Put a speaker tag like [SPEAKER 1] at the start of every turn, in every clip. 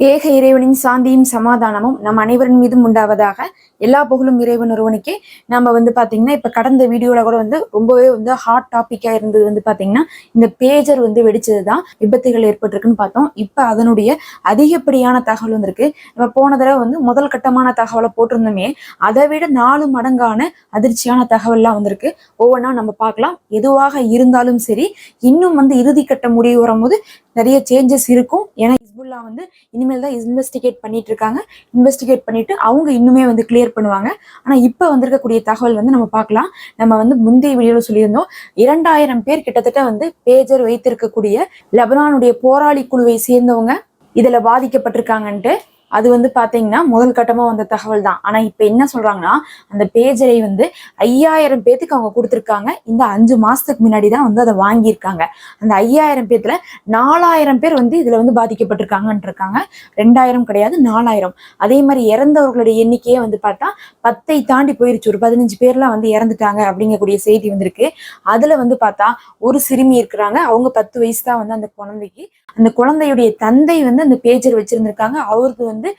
[SPEAKER 1] ஏக இறைவனின் சாந்தியும் சமாதானமும் நம் அனைவரின் மீதும் உண்டாவதாக எல்லா புகழும் இறைவன் ஒருவனுக்கே. நம்ம வந்து பாத்தீங்கன்னா இப்போ கடந்த வீடியோவில் கூட வந்து ரொம்பவே வந்து ஹாட் டாப்பிக்காக இருந்தது வந்து பாத்தீங்கன்னா இந்த பேஜர் வந்து வெடிச்சது தான் விபத்துகள் ஏற்பட்டிருக்குன்னு பார்த்தோம். இப்போ அதனுடைய அதிகப்படியான தகவல் வந்திருக்கு. நம்ம போன தடவை வந்து முதல் கட்டமான தகவலை போட்டிருந்தோமே அதை விட நாலு மடங்கான அதிர்ச்சியான தகவல்லாம் வந்திருக்கு. ஒவ்வொன்றா நம்ம பார்க்கலாம். எதுவாக இருந்தாலும் சரி இன்னும் வந்து இறுதி கட்ட முடிவு வரும்போது நிறைய சேஞ்சஸ் இருக்கும். ஏன்னா இஸ்புல்லா வந்து இனிமேல் தான் இன்வெஸ்டிகேட் பண்ணிட்டு இருக்காங்க இன்வெஸ்டிகேட் பண்ணிட்டு அவங்க இன்னுமே வந்து கிளியர் பண்ணுவாங்க. ஆனா இப்ப வந்திருக்கக்கூடிய தகவல் வந்து நம்ம பார்க்கலாம். நம்ம வந்து முந்தைய வீடியோல சொல்லியிருந்தோம் இரண்டாயிரம் பேர் கிட்டத்தட்ட வந்து பேஜர் வைத்திருக்கக்கூடிய லெபனானுடைய போராளி குழுவை சேர்ந்தவங்க இதுல பாதிக்கப்பட்டிருக்காங்கன்ட்டு அது வந்து பாத்தீங்கன்னா முதல் கட்டமா வந்த தகவல் தான் ஆனா இப்ப என்ன சொல்றாங்கன்னா அந்த பேஜரை வந்து ஐயாயிரம் பேத்துக்கு அவங்க கொடுத்துருக்காங்க. இந்த அஞ்சு மாசத்துக்கு முன்னாடி தான் வந்து அதை வாங்கியிருக்காங்க. அந்த ஐயாயிரம் பேத்தில் நாலாயிரம் பேர் வந்து இதுல வந்து பாதிக்கப்பட்டிருக்காங்கன்ட்ருக்காங்க ரெண்டாயிரம் கிடையாது நாலாயிரம். அதே மாதிரி இறந்தவர்களுடைய எண்ணிக்கையே வந்து பார்த்தா பத்தை தாண்டி போயிருச்சு. ஒரு பதினஞ்சு பேர்லாம் வந்து இறந்துட்டாங்க அப்படிங்கக்கூடிய செய்தி வந்திருக்கு. அதுல வந்து பார்த்தா ஒரு சிறுமி இருக்கிறாங்க. அவங்க பத்து வயசு தான் வந்து அந்த குழந்தைக்கு அந்த குழந்தையுடைய தந்தை வந்து அந்த பேஜர் வச்சிருந்திருக்காங்க. அவருக்கு வந்து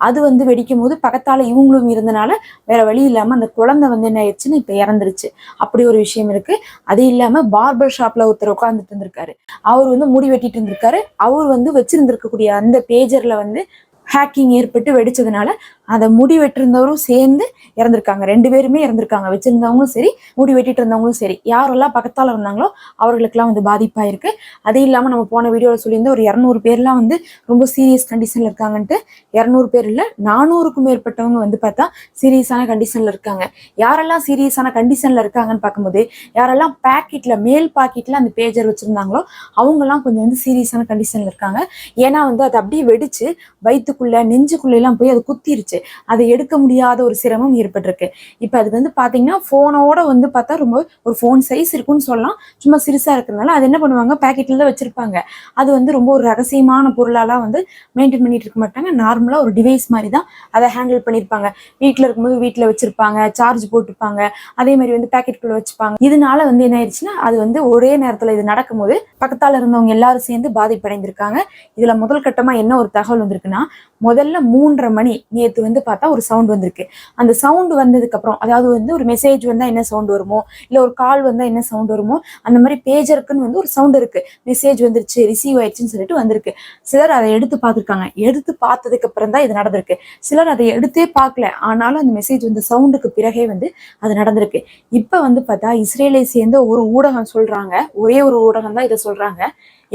[SPEAKER 1] அது வந்து வெடிக்கும் போது பக்கத்தால இவங்களும் இருந்தனால வேற வழி இல்லாம அந்த குழந்தை வந்து என்ன ஆயிடுச்சுன்னு இப்ப இறந்துருச்சு. அப்படி ஒரு விஷயம் இருக்கு. அது இல்லாம பார்பர் ஷாப்ல ஒருத்தர் உட்காந்துட்டு இருந்திருக்காரு. அவர் வந்து முடி வெட்டிட்டு இருந்திருக்காரு. அவர் வந்து வச்சிருந்திருக்கக்கூடிய அந்த பேஜர்ல வந்து ஹேக்கிங் ஏற்பட்டு வெடிச்சதுனால அதை முடி வெட்டிருந்தவரும் சேர்ந்து இறந்துருக்காங்க. ரெண்டு பேருமே இறந்துருக்காங்க. வச்சிருந்தவங்களும் சரி முடி வெட்டிட்டு இருந்தவங்களும் சரி. யாரெல்லாம் பக்கத்தால் இருந்தாங்களோ அவர்களுக்கெல்லாம் வந்து பாதிப்பாயிருக்கு. அது இல்லாமல் நம்ம போன வீடியோவில் சொல்லியிருந்த ஒரு இரநூறு பேர்லாம் வந்து ரொம்ப சீரியஸ் கண்டிஷனில் இருக்காங்கன்ட்டு இரநூறு பேர் இல்லை நானூறுக்கும் மேற்பட்டவங்க வந்து பார்த்தா சீரியஸான கண்டிஷனில் இருக்காங்க. யாரெல்லாம் சீரியஸான கண்டிஷனில் இருக்காங்கன்னு பார்க்கும்போது யாரெல்லாம் பேக்கெட்டில் மேல் பாக்கெட்டில் அந்த பேஜர் வச்சுருந்தாங்களோ அவங்கெல்லாம் கொஞ்சம் வந்து சீரியஸான கண்டிஷனில் இருக்காங்க. ஏன்னா வந்து அது அப்படியே வெடிச்சு வயிற்றுக்குள்ளே நெஞ்சுக்குள்ளெல்லாம் போய் அது குத்திருச்சு. அதை எடுக்க முடியாத ஒரு சிரமம் ஏற்பட்டிருக்கு. இப்போ அது வந்து பாத்தீங்கன்னா போனோட வந்து பார்த்தா ரொம்ப ஒரு ஃபோன் சைஸ் இருக்குன்னு சொல்லலாம். சும்மா சிறுசா இருக்கிறதுனால அது என்ன பண்ணுவாங்க? பாக்கெட்ல தான் வச்சிருப்பாங்க. அது வந்து ரொம்ப ஒரு ரகசியமான பொருளாலாம் வந்து மெயின்டைன் பண்ணிட்டு இருக்க மாட்டாங்க. நார்மலா ஒரு டிவைஸ் மாதிரி தான் அதை ஹேண்டில் பண்ணியிருப்பாங்க வீட்டில் இருக்கும்போது வீட்டில் வச்சிருப்பாங்க. சார்ஜ் போட்டுப்பாங்க. அதே மாதிரி வந்து பேக்கெட்டுக்குள்ளே வச்சுப்பாங்க. இதனால வந்து என்ன ஆயிடுச்சுன்னா அது வந்து ஒரே நேரத்தில் இது நடக்கும்போது பக்கத்தால இருந்தவங்க எல்லாரும் சேர்ந்து பாதிப்படைந்திருக்காங்க. இதுல முதல் கட்டமா என்ன ஒரு தகவல் வந்திருக்குன்னா முதல்ல மூன்றரை மணி நேற்று வந்து பார்த்தா ஒரு சவுண்ட் வந்திருக்கு. அந்த சவுண்டு வந்ததுக்கப்புறம் அதாவது வந்து ஒரு மெசேஜ் வந்தால் என்ன சவுண்டு வருமோ இல்லை ஒரு கால் வந்தால் என்ன சவுண்ட் வருமோ அந்த மாதிரி பேஜருக்குன்னு வந்து ஒரு சவுண்ட் இருக்குது மெசேஜ் வந்துருச்சு ரிசீவ் ஆயிடுச்சுன்னு சொல்லிட்டு வந்திருக்கு. சிலர் அதை எடுத்து பார்த்துருக்காங்க. எடுத்து பார்த்ததுக்கப்புறம் தான் இது நடந்திருக்கு. சிலர் அதை எடுத்தே பார்க்கல. ஆனாலும் அந்த மெசேஜ் வந்து சவுண்டுக்கு பிறகே வந்து அது நடந்திருக்கு. இப்போ வந்து பார்த்தா இஸ்ரேலை சேர்ந்த ஒரு ஊடகம் சொல்கிறாங்க ஒரே ஒரு ஊடகம் தான் இதை சொல்கிறாங்க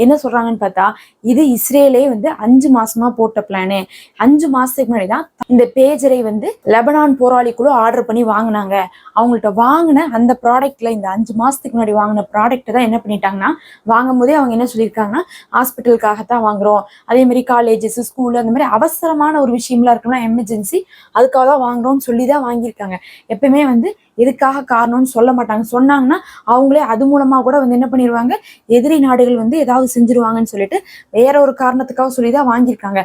[SPEAKER 1] என்ன சொல்றாங்கன்னு பார்த்தா இது இஸ்ரேலே வந்து அஞ்சு மாசமா போட்ட பிளானு அஞ்சு மாசத்துக்கு முன்னாடி தான் இந்த பேஜரை வந்து லெபனான் போராளி குழு ஆர்டர் பண்ணி வாங்கினாங்க. அவங்கள்ட்ட வாங்கின அந்த ப்ராடக்ட்ல இந்த அஞ்சு மாசத்துக்கு முன்னாடி வாங்கின ப்ராடக்ட் தான் என்ன பண்ணிட்டாங்கன்னா வாங்கும் போதே அவங்க என்ன சொல்லியிருக்காங்கன்னா ஹாஸ்பிட்டலுக்காகத்தான் வாங்குறோம். அதே மாதிரி காலேஜஸ் ஸ்கூல் அந்த மாதிரி அவசரமான ஒரு விஷயம்லாம் இருக்குன்னா எமர்ஜென்சி அதுக்காக தான் வாங்குறோம்னு சொல்லி தான் வாங்கியிருக்காங்க. எப்பயுமே வந்து எதுக்காக காரணம்னு சொல்ல மாட்டாங்க. சொன்னாங்கன்னா அவங்களே அது மூலமா கூட வந்து என்ன பண்ணிடுவாங்க எதிரி நாடுகள் வந்து ஏதாவது செஞ்சிருவாங்கன்னு சொல்லிட்டு வேற ஒரு காரணத்துக்காக சொல்லி தான் வாங்கியிருக்காங்க.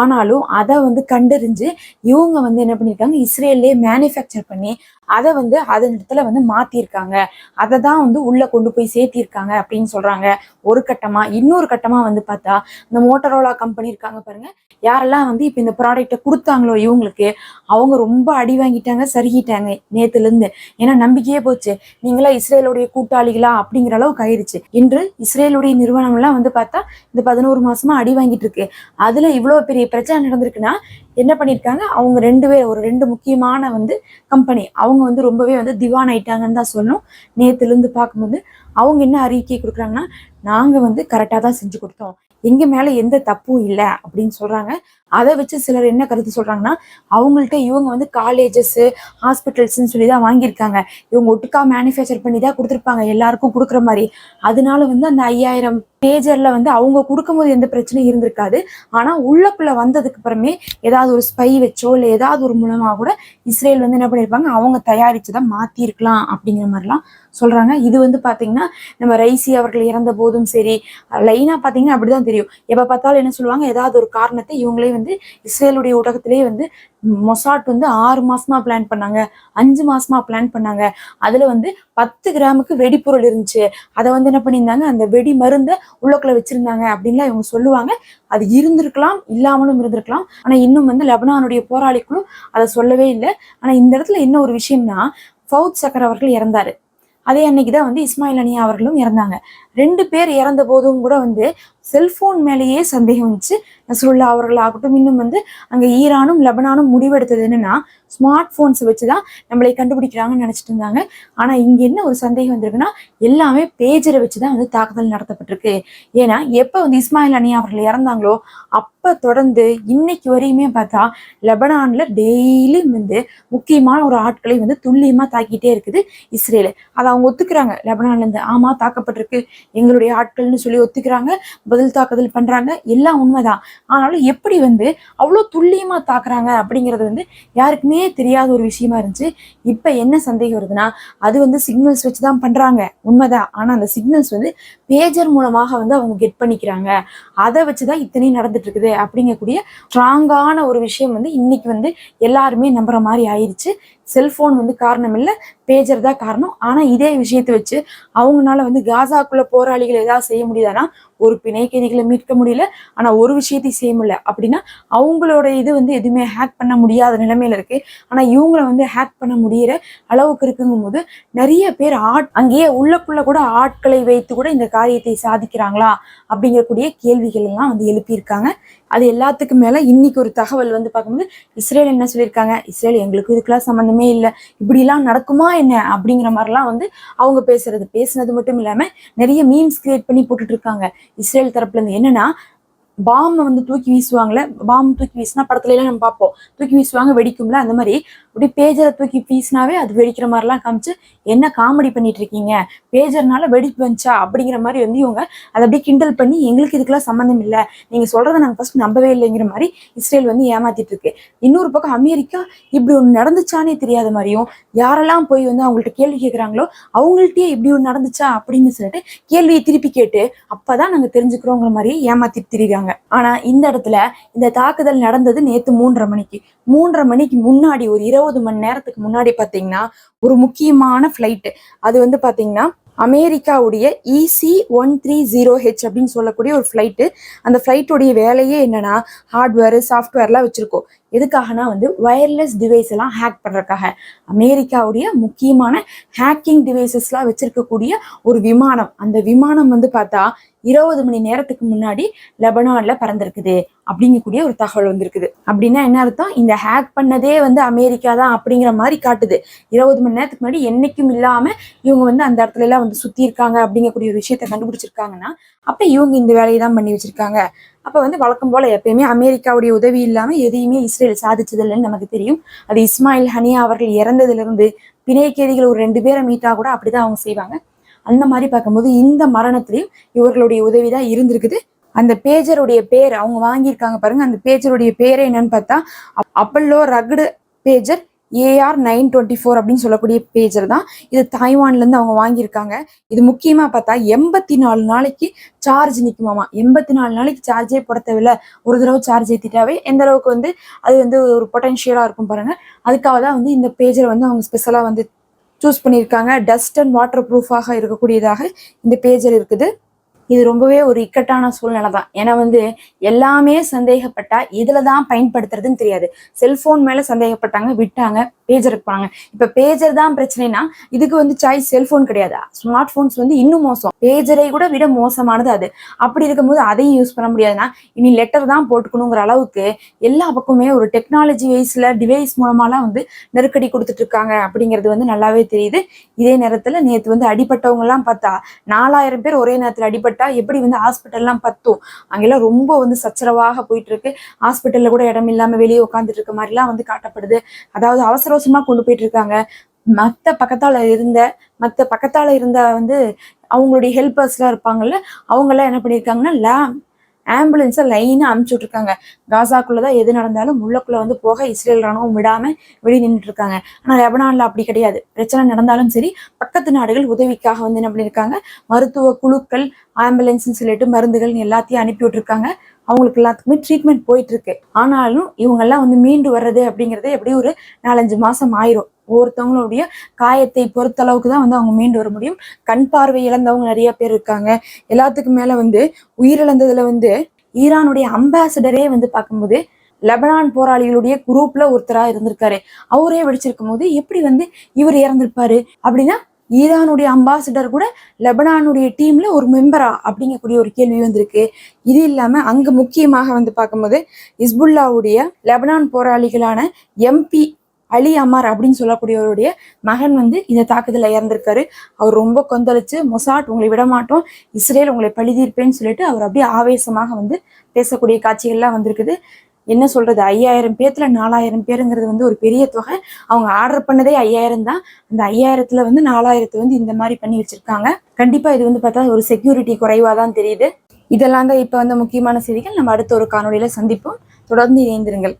[SPEAKER 1] ஆனாலும் அதை வந்து கண்டறிஞ்சு இவங்க வந்து என்ன பண்ணியிருக்காங்க இஸ்ரேல்லே மேனுஃபேக்சர் பண்ணி அதை வந்து அதன் இடத்துல வந்து மாத்திருக்காங்க. அதை தான் வந்து உள்ள கொண்டு போய் சேர்த்திருக்காங்க அப்படின்னு சொல்றாங்க. ஒரு கட்டமா இன்னொரு கட்டமா வந்து பார்த்தா இந்த மோட்டரோலா கம்பெனி இருக்காங்க பாருங்க. யாரெல்லாம் வந்து இப்போ இந்த ப்ராடக்ட்டை கொடுத்தாங்களோ இவங்களுக்கு அவங்க ரொம்ப அடி வாங்கிட்டாங்க சருகிட்டாங்க நேத்துல இருந்து ஏன்னா நம்பிக்கையே போச்சு. நீங்களா இஸ்ரேலுடைய கூட்டாளிகளா அப்படிங்கிற அளவுக்கு ஆயிடுச்சு இன்று இஸ்ரேலுடைய நிறுவனம் எல்லாம் வந்து பார்த்தா இந்த பதினோரு மாசமா அடி வாங்கிட்டு இருக்கு. அதுல இவ்வளவு பெரிய பிரச்சனை நடந்திருக்குன்னா என்ன பண்ணியிருக்காங்க அவங்க ரெண்டு பேர் ஒரு ரெண்டு முக்கியமான வந்து கம்பெனி அவங்க வந்து ரொம்பவே வந்து திவான் ஆயிட்டாங்கன்னு தான் சொல்லணும். நேற்றுலேருந்து பார்க்கும்போது அவங்க என்ன அறிக்கை கொடுக்குறாங்கன்னா நாங்கள் வந்து கரெக்டாக தான் செஞ்சு கொடுத்தோம். எங்கள் மேலே எந்த தப்பும் இல்லை அப்படின்னு சொல்கிறாங்க அதை வச்சு சிலர் என்ன கருத்து சொல்கிறாங்கன்னா அவங்கள்ட்ட இவங்க வந்து காலேஜஸ்ஸு ஹாஸ்பிட்டல்ஸ்ன்னு சொல்லி தான் வாங்கியிருக்காங்க. இவங்க ஒட்டுக்கா மேனுஃபேக்சர் பண்ணி தான் கொடுத்துருப்பாங்க. எல்லாருக்கும் கொடுக்குற மாதிரி. அதனால வந்து அந்த ஐயாயிரம் பேஜர்ல வந்து அவங்க கொடுக்கும்போது எந்த பிரச்சனையும் இருந்திருக்காது. ஆனா உள்ளக்குள்ள வந்ததுக்கு அப்புறமே ஏதாவது ஒரு ஸ்பை வச்சோ இல்லை ஏதாவது ஒரு மூலமா கூட இஸ்ரேல் வந்து என்ன பண்ணியிருப்பாங்க அவங்க தயாரிச்சு தான் மாத்திருக்கலாம் அப்படிங்கிற மாதிரிலாம் சொல்றாங்க. இது வந்து பாத்தீங்கன்னா நம்ம ரைசி அவர்கள் இறந்த போதும் சரி லைனா பாத்தீங்கன்னா அப்படிதான் தெரியும். எப்ப பார்த்தாலும் என்ன சொல்லுவாங்க? ஏதாவது ஒரு காரணத்தை இவங்களே வந்து வந்து இஸ்ரேலுடைய ஊடகத்திலேயே வந்து மொசாட் வந்து ஆறு மாசமா பிளான் பண்ணாங்க. அஞ்சு மாசமா பிளான் பண்ணாங்க. அதுல வந்து பத்து கிராமுக்கு வெடிப்பொருள் இருந்துச்சு. அதை வந்து என்ன பண்ணியிருந்தாங்க? அந்த வெடி மருந்தை உள்ளக்குள்ள வச்சிருந்தாங்க அப்படின்லாம் இவங்க சொல்லுவாங்க. அது இருந்திருக்கலாம் இல்லாமலும் இருந்திருக்கலாம். ஆனா இன்னும் வந்து லெபனானுடைய போராளிகளும் அதை சொல்லவே இல்லை. ஆனா இந்த இடத்துல என்ன ஒரு விஷயம்னா ஃபவுத் சக்கர் அவர்கள் இறந்தாரு. அதே அன்னைக்கு தான் வந்து இஸ்மாயில் அனியா அவர்களும் இறந்தாங்க. ரெண்டு பேர் இறந்த போதும் கூட வந்து செல்போன் மேலேயே சந்தேகம் வந்துச்சு நசுருல்லா அவர்களாகட்டும் இன்னும் வந்து அங்க ஈரானும் லெபனானும் முடிவெடுத்தது என்னன்னா ஸ்மார்ட் ஃபோன்ஸை வச்சு தான் நம்மளை கண்டுபிடிக்கிறாங்கன்னு நினச்சிட்டு இருந்தாங்க. ஆனால் இங்கே என்ன ஒரு சந்தேகம் வந்திருக்குன்னா எல்லாமே பேஜரை வச்சுதான் வந்து தாக்குதல் நடத்தப்பட்டிருக்கு. ஏன்னா எப்போ வந்து இஸ்மாயில் அனியா அவர்கள் இறந்தாங்களோ அப்போ தொடர்ந்து இன்னைக்கு வரையுமே பார்த்தா லெபனான்ல டெய்லி வந்து முக்கியமான ஒரு ஆட்களை வந்து துல்லியமாக தாக்கிட்டே இருக்குது இஸ்ரேல். அதை அவங்க ஒத்துக்கிறாங்க. லெபனான்லேருந்து இருந்து ஆமா தாக்கப்பட்டிருக்கு. எங்களுடைய ஆட்கள்னு சொல்லி ஒத்துக்கிறாங்க. பதில் தாக்குதல் பண்றாங்க. எல்லாம் உண்மைதான். ஆனாலும் எப்படி வந்து அவ்வளோ துல்லியமாக தாக்குறாங்க அப்படிங்கிறது வந்து யாருக்குமே தெரியாத ஒரு விஷயமா இருந்துச்சு. இப்போ என்ன சந்தேகம் வருதுன்னா அது வந்து சிக்னல்ஸ் வச்சு தான் பண்றாங்க. உண்மைதான். ஆனா அந்த சிக்னல்ஸ் வந்து பேஜர் மூலமாக வந்து அவங்க கெட் பண்ணிக்கிறாங்க. அதை வச்சுதான் இத்தனையும் நடந்துட்டு இருக்குது அப்படிங்கக்கூடிய ஸ்ட்ராங்கான ஒரு விஷயம் வந்து இன்னைக்கு வந்து எல்லாருமே நம்புற மாதிரி ஆயிருச்சு. செல்போன் வந்து காரணம் இல்லை பேஜர் தான் காரணம். ஆனா இதே விஷயத்தை வச்சு அவங்களால வந்து காசாக்குள்ள போராளிகள் ஏதாவது செய்ய முடியுதானா? ஒரு பிணை கைதிகளை மீட்க முடியல. ஆனா ஒரு விஷயத்தையும் செய்ய முடியல. அப்படின்னா அவங்களோட இது வந்து எதுவுமே ஹேக் பண்ண முடியாத நிலைமையில இருக்கு. ஆனா இவங்களை வந்து ஹேக் பண்ண முடியிற அளவுக்கு இருக்குங்கும் போது நிறைய பேர் ஆட் அங்கேயே உள்ளக்குள்ள கூட ஆட்களை வைத்து கூட இந்த காரியத்தை சாதிக்கிறாங்களா? அப்படிங்கக்கூடிய கேள்விகள் எல்லாம் வந்து எழுப்பியிருக்காங்க. அது எல்லாத்துக்கும் மேல இன்னைக்கு ஒரு தகவல் வந்து பார்க்கும்போது இஸ்ரேல் என்ன சொல்லியிருக்காங்க? இஸ்ரேல் எங்களுக்கு இதுக்கெல்லாம் சம்மந்தமே இல்லை. இப்படிலாம் நடக்குமா என்ன? அப்படிங்கிற மாதிரிலாம் வந்து அவங்க பேசுறது. பேசுனது மட்டும் இல்லாம நிறைய மீம்ஸ் கிரியேட் பண்ணி போட்டுட்டு இருக்காங்க. இஸ்ரேல் தரப்புல இருந்து என்னன்னா பாம்பை வந்து தூக்கி வீசுவாங்கல்ல பாம்பு தூக்கி வீசினா படத்துல எல்லாம் நம்ம பார்ப்போம். தூக்கி வீசுவாங்க வெடிக்கும்ல அந்த மாதிரி. அப்படி பேஜரை தூக்கி வீசினாவே அது வெடிக்கிற மாதிரிலாம் காமிச்சு என்ன காமெடி பண்ணிட்டு இருக்கீங்க? பேஜர்னால வெடிப்பு வந்துச்சா? அப்படிங்கிற மாதிரி வந்து இவங்க அதை அப்படியே கிண்டல் பண்ணி எங்களுக்கு இதுக்கெல்லாம் சம்மந்தம் இல்லை. நீங்க சொல்றதை நாங்கள் ஃபர்ஸ்ட் நம்பவே இல்லைங்கிற மாதிரி இஸ்ரேல் வந்து ஏமாத்திட்டு இருக்கு. இன்னொரு பக்கம் அமெரிக்கா இப்படி ஒன்று நடந்துச்சானே தெரியாத மாதிரியும் யாரெல்லாம் போய் வந்து அவங்கள்ட்ட கேள்வி கேட்குறாங்களோ அவங்கள்ட்டயே இப்படி ஒன்று நடந்துச்சா? அப்படின்னு சொல்லிட்டு கேள்வியை திருப்பி கேட்டு அப்பதான் நாங்க தெரிஞ்சுக்கிறோங்கிற மாதிரி ஏமாத்திட்டு திரிகிறாங்க ஆனா இந்த இடத்துல இந்த தாக்குதல் நடந்தது நேத்து மூன்றரை மணிக்கு. மூன்றரை மணிக்கு முன்னாடி ஒரு இருபது மணி நேரத்துக்கு முன்னாடி பாத்தீங்கன்னா ஒரு முக்கியமான ஃப்ளைட் அது வந்து பாத்தீங்கன்னா அமெரிக்காவுடைய EC one three zero H அப்படின்னு சொல்லக்கூடிய ஒரு ஃப்ளைட்டு அந்த ஃப்ளைட்டுடைய வேலையே என்னன்னா ஹார்ட்வேர் சாஃப்ட்வேர்லாம் வச்சிருக்கோம். எதுக்காகனா வந்து ஒயர்லெஸ் டிவைஸ் எல்லாம் ஹேக் பண்றதுக்காக. அமெரிக்காவுடைய முக்கியமான ஹேக்கிங் டிவைசஸ்லாம் வச்சிருக்கக்கூடிய ஒரு விமானம். அந்த விமானம் வந்து பார்த்தா இருபது மணி நேரத்துக்கு முன்னாடி லெபனான்ல பறந்திருக்குது அப்படிங்கக்கூடிய ஒரு தகவல் வந்திருக்குது. அப்படின்னா என்ன அர்த்தம்? இந்த ஹேக் பண்ணதே வந்து அமெரிக்கா தான் அப்படிங்கிற மாதிரி காட்டுது. இருபது மணி நேரத்துக்கு முன்னாடி என்னைக்கும் இல்லாம இவங்க வந்து அந்த இடத்துல எல்லாம் வந்து சுத்தி இருக்காங்க அப்படிங்கக்கூடிய ஒரு விஷயத்த கண்டுபிடிச்சிருக்காங்கன்னா அப்ப இவங்க இந்த வேலையை தான் பண்ணி வச்சிருக்காங்க. அப்போ வந்து வழக்கம் போல எப்பயுமே அமெரிக்காவுடைய உதவி இல்லாமல் எதையுமே இஸ்ரேல் சாதிச்சது இல்லைன்னு நமக்கு தெரியும். அது இஸ்மாயில் ஹனியா அவர்கள் இறந்ததுல இருந்து ஒரு ரெண்டு பேரை மீட்டா கூட அப்படிதான் அவங்க செய்வாங்க. அந்த மாதிரி பார்க்கும்போது இந்த மரணத்திலையும் இவர்களுடைய உதவி தான் இருந்திருக்குது. அந்த பேஜருடைய பேர் அவங்க வாங்கியிருக்காங்க பாருங்க. அந்த பேஜருடைய பேரே என்னன்னு பார்த்தா Apollo ரகுடு pager AR nine twenty four அப்படின்னு சொல்லக்கூடிய பேஜர் தான். இது தாய்வான்லேருந்து அவங்க வாங்கியிருக்காங்க. இது முக்கியமாக பார்த்தா எண்பத்தி நாலு நாளைக்கு சார்ஜ் நிற்குமாமா எண்பத்தி நாலு நாளைக்கு சார்ஜே போட தேவையில்ல. ஒரு தடவை சார்ஜ் ஏத்திட்டாவே எந்த அளவுக்கு வந்து அது வந்து ஒரு பொட்டென்ஷியலாக இருக்கும் பாருங்க. அதுக்காக தான் வந்து இந்த பேஜரை வந்து அவங்க ஸ்பெஷலாக வந்து சூஸ் பண்ணியிருக்காங்க. டஸ்ட் அண்ட் வாட்டர் ப்ரூஃபாக இருக்கக்கூடியதாக இந்த பேஜர் இருக்குது. இது ரொம்பவே ஒரு இக்கட்டான சூழ்நிலை தான். ஏன்னா வந்து எல்லாமே சந்தேகப்பட்டா இதுல தான் பயன்படுத்துறதுன்னு தெரியாது. செல்போன் மேல சந்தேகப்பட்டாங்க விட்டாங்க பேஜருக்கு போனாங்க. இப்ப பேஜர் தான் பிரச்சனைனா இதுக்கு வந்து சாய்ஸ் செல்போன் கிடையாது? ஸ்மார்ட் போன்ஸ் வந்து இன்னும் மோசம். பேஜரை கூட விட மோசமானது அது. அப்படி இருக்கும்போது அதையும் யூஸ் பண்ண முடியாதுன்னா இனி லெட்டர் தான் போட்டுக்கணுங்கிற அளவுக்கு எல்லா பக்கமே ஒரு டெக்னாலஜி வைஸ்ல டிவைஸ் மூலமாலாம் வந்து நெருக்கடி கொடுத்துட்டு இருக்காங்க அப்படிங்கிறது வந்து நல்லாவே தெரியுது. இதே நேரத்துல நேத்து வந்து அடிபட்டவங்க எல்லாம் பார்த்தா நாலாயிரம் பேர் ஒரே நேரத்துல அடிபட்டா எப்படி வந்து ஹாஸ்பிட்டல்லாம் பத்தும்? அங்கெல்லாம் ரொம்ப வந்து சச்சரவாக போயிட்டு இருக்கு ஹாஸ்பிட்டல்ல கூட இடம் இல்லாம வெளியே உட்காந்துட்டு இருக்க மாதிரிலாம் வந்து காட்டப்படுது. அதாவது அவசர அவசரமா கொண்டு போயிட்டு இருக்காங்க மத்த பக்கத்தால இருந்த மத்த பக்கத்தால இருந்த வந்து அவங்களுடைய ஹெல்பர்ஸ்லாம் இருப்பாங்கல்ல அவங்கெல்லாம் என்ன பண்ணியிருக்காங்கன்னா லே ஆம்புலன்ஸை லைனாக அமுச்சு விட்ருக்காங்க காசாக்குள்ளதான் எது நடந்தாலும் உள்ளக்குள்ளே வந்து போக இஸ்ரேல் ராணுவம் விடாம வெளியே நின்றுட்டு இருக்காங்க. ஆனா அப்படி கிடையாது. பிரச்சனை நடந்தாலும் சரி பக்கத்து நாடுகள் உதவிக்காக வந்து என்ன பண்ணியிருக்காங்க? மருத்துவ குழுக்கள் ஆம்புலன்ஸ்னு சொல்லிட்டு மருந்துகள் எல்லாத்தையும் அனுப்பி விட்டுருக்காங்க. அவங்களுக்கு எல்லாத்துக்குமே ட்ரீட்மெண்ட் போயிட்டு இருக்கு ஆனாலும் இவங்கெல்லாம் வந்து மீண்டு வர்றது அப்படிங்கிறது எப்படியும் ஒரு நாலஞ்சு மாசம் ஆயிரும். ஒவ்வொருத்தவங்களுடைய காயத்தை பொறுத்த அளவுக்கு தான் வந்து அவங்க மீண்டு வர முடியும். கண் பார்வை இழந்தவங்க நிறைய பேர் இருக்காங்க. எல்லாத்துக்கும் மேல வந்து உயிரிழந்ததுல வந்து ஈரானுடைய அம்பாசிடரே வந்து பார்க்கும்போது லெபனான் போராளிகளுடைய குரூப்ல ஒருத்தரா இருந்திருக்காரு. அவரே வெடிச்சிருக்கும் போது எப்படி வந்து இவர் இறந்திருப்பாரு அப்படின்னா ஈரானுடைய அம்பாசிடர் கூட லெபனானுடைய டீம்ல ஒரு மெம்பரா அப்படிங்கக்கூடிய ஒரு கேள்வி வந்திருக்கு. இது இல்லாம அங்க முக்கியமாக வந்து பார்க்கும்போது இஸ்புல்லாவுடைய லெபனான் போராளிகளான எம்பி அலி அமர் அப்படின்னு சொல்லக்கூடியவருடைய மகன் வந்து இந்த தாக்குதலில் இறந்திருக்காரு. அவர் ரொம்ப கொந்தளிச்சு மொசாட் உங்களை விட மாட்டோம் இஸ்ரேல் உங்களை பழிதீர்ப்பேன்னு சொல்லிட்டு அவர் அப்படியே ஆவேசமாக வந்து பேசக்கூடிய காட்சிகள்லாம் வந்திருக்குது. என்ன சொல்றது ஐயாயிரம் பேர்த்துல நாலாயிரம் பேருங்கிறது வந்து ஒரு பெரிய தொகை. அவங்க ஆர்டர் பண்ணதே ஐயாயிரம் தான். அந்த ஐயாயிரத்துல வந்து நாலாயிரத்தை வந்து இந்த மாதிரி பண்ணி வச்சிருக்காங்க. கண்டிப்பா இது வந்து பார்த்தா ஒரு செக்யூரிட்டி குறைவா தான் தெரியுது. இதெல்லாம் தான் இப்போ வந்து முக்கியமான செய்திகள். நம்ம அடுத்த ஒரு காணொலியில சந்திப்போம். தொடர்ந்து இணைந்திருங்கள்.